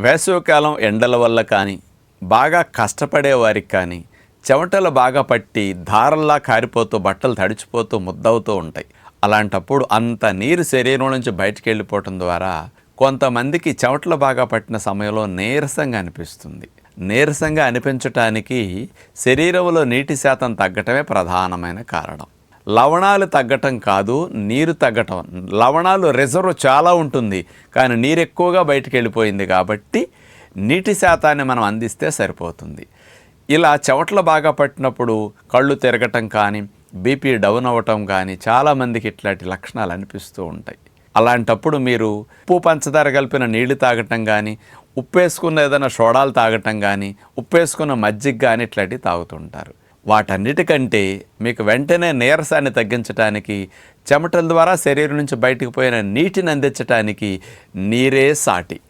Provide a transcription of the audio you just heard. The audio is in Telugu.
వేసవికాలం ఎండల వల్ల కానీ బాగా కష్టపడే వారికి కానీ చెమటలు బాగా పట్టి ధారల్లా కారిపోతూ బట్టలు తడిచిపోతూ ముద్దవుతూ ఉంటాయి. అలాంటప్పుడు అంత నీరు శరీరం నుంచి బయటికి వెళ్ళిపోవటం ద్వారా కొంతమందికి చెమటలు బాగా పట్టిన సమయంలో నీరసంగా అనిపిస్తుంది. నీరసంగా అనిపించటానికి శరీరంలో నీటి శాతం తగ్గటమే ప్రధానమైన కారణం. లవణాలు తగ్గటం కాదు నీరు తగ్గటం. లవణాలు రిజర్వ్ చాలా ఉంటుంది కానీ నీరు ఎక్కువగా బయటికి వెళ్ళిపోయింది కాబట్టి నీటి శాతాన్ని మనం అందిస్తే సరిపోతుంది. ఇలా చెవట్లు బాగా పట్టినప్పుడు కళ్ళు తిరగటం కానీ బీపీ డౌన్ అవ్వటం కానీ చాలామందికి ఇట్లాంటి లక్షణాలు అనిపిస్తూ ఉంటాయి. అలాంటప్పుడు మీరు ఉప్పు పంచదార కలిపిన నీళ్ళు తాగటం కానీ ఉప్పు వేసుకున్న ఏదైనా సోడాలు తాగటం కానీ ఉప్పు వేసుకున్న మజ్జిగ కానీ ఇట్లాంటివి తాగుతుంటారు వాటన్నిటికంటే మీకు వెంటనే నీరసాన్ని తగ్గించడానికి చెమటల ద్వారా శరీరం నుంచి బయటకు పోయిన నీటిని అందించడానికి నీరే సాటి.